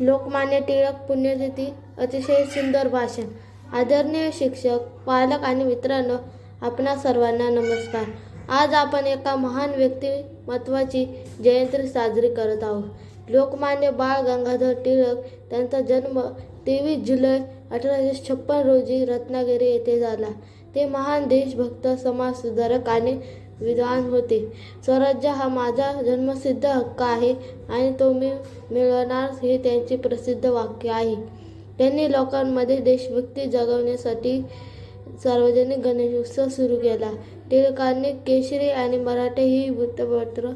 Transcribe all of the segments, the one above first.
लोकमान्य टिळक पुण्यतिथी अतिशय सुंदर भाषण. आदरणीय शिक्षक पालक आणि मित्रांनो आपणा सर्वांना नमस्कार. आज आपण एका महान व्यक्तिमत्वाची जयंती साजरी करत आहोत. लोकमान्य बाळ गंगाधर टिळक त्यांचा जन्म तेवीस जुलै अठराशे छप्पन रोजी रत्नागिरी येथे झाला. ते महान देशभक्त समाजसुधारक आणि विद्वान होते. स्वराज्य हा माझा जन्मसिद्ध हक्क आहे आणि तो मी मिळवणार हे त्यांचे प्रसिद्ध वाक्य आहे. त्यांनी लोकांमध्ये देशभक्ती जगवण्यासाठी सार्वजनिक गणेशोत्सव सुरू केला. टिळकांनी केशरी आणि मराठे ही वृत्तपत्र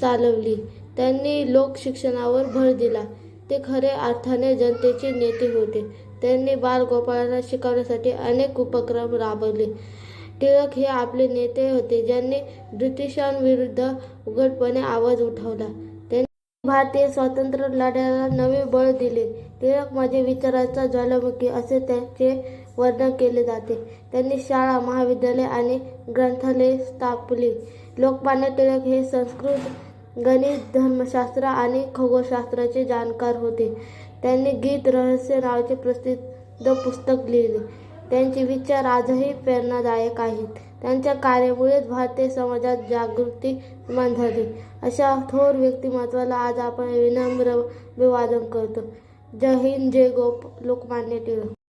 चालवली. त्यांनी लोकशिक्षणावर भर दिला. ते खरे अर्थाने जनतेचे नेते होते. त्यांनी बालगोपाळांना शिकवण्यासाठी अनेक उपक्रम राबवले. टिळक हे आपले नेते होते ज्यांनी ब्रिटिशांविरुद्ध उघडपणे आवाज उठवला. त्यांनी भारतीय स्वातंत्र्य लढ्याला नवे बळ दिले. टिळक माझे विचाराचा ज्वालामुखी असे त्यांचे वर्णन केले जाते. त्यांनी शाळा महाविद्यालय आणि ग्रंथालय स्थापली. लोकमान्य टिळक हे संस्कृत गणित धर्मशास्त्र आणि खगोलशास्त्राचे जाणकार होते. त्यांनी गीत रहस्य नावाचे प्रसिद्ध पुस्तक लिहिले. त्यांचे विचार आजही प्रेरणादायक आहेत. त्यांच्या कार्यामुळेच भारतीय समाजात जागृती निर्माण झाली. अशा थोर व्यक्तिमत्वाला आज आपण विनम्र अभिवादन करतो. जय हिंद जय गोप लोकमान्य टिळक.